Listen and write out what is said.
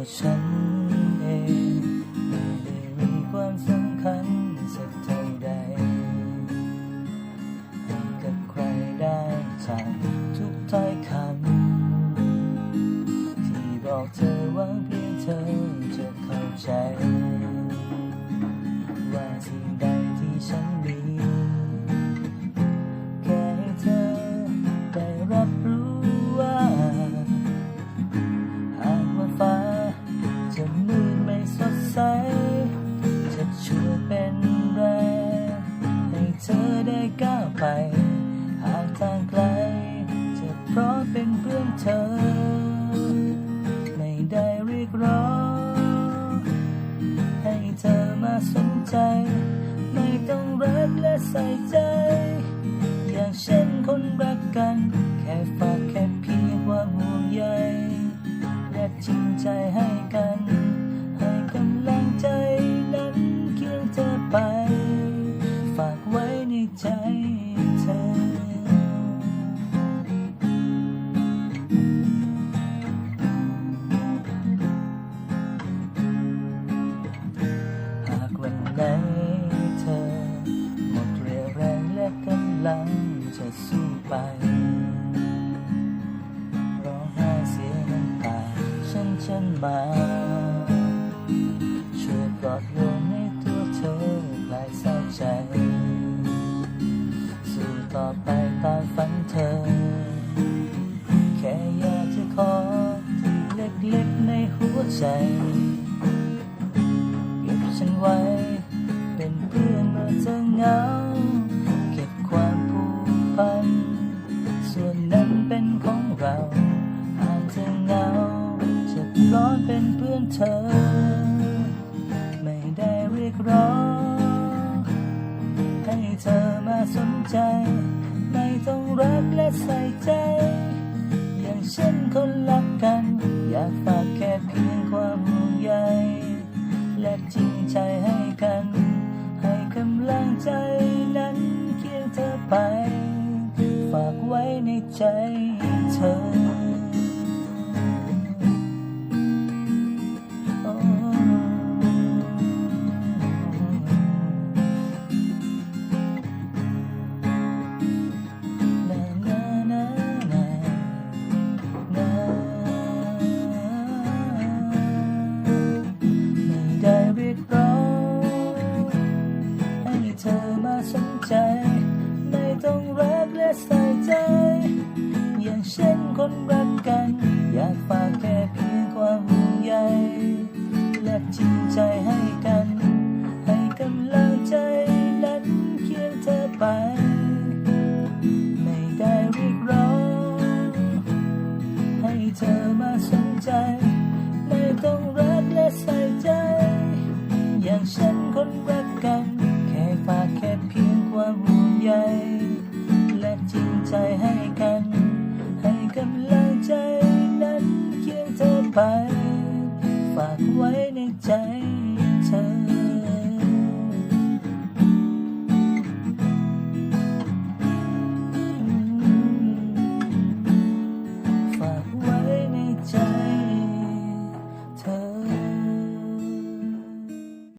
ตัวฉันเองไม่ได้มีความสำคัญสักเท่าใดให้กับใครได้จากทุกถ้อยคำที่บอกเธอหวังเพียงเธอจะเข้าใจ ไป หากทางไกล จะเพราะเป็นเพื่อนเธอ ไม่ได้เรียกร้องให้เธอมาสนใจ ไม่ต้องรักและใส่ใจ มา ช่วยปลอบโยนให้ตัวเธอคลายเศร้าใจ สู้ต่อไปตามฝันเธอ แค่อยากจะขอที่เล็กๆในหัวใจเก็บฉันไว้เป็นเพื่อนเมื่อเธอเหงาเก็บความผูกพัน ส่วนนั้นเป็นของเรา อนเธอ ไม่ได้เรียกร้อง ให้เธอมาสนใจ ไม่ต้องรักและใส่ใจ อย่างเช่นคนรักกัน อยากฝากแค่เพียงความห่วงใย และจริงใจให้กัน ให้กำลังใจนั้นเคียงเธอไป ฝากไว้ในใจเธอ คนรักกัน อยากฝากแค่เพียงความห่วงใยและจริงใจให้กัน ให้กำลังใจนั้นเคียงเธอไป ไม่ได้เรียกร้องให้เธอมาสนใจ ไม่ต้องรักและใส่ใจ อย่างฉันคนรักกัน Bye.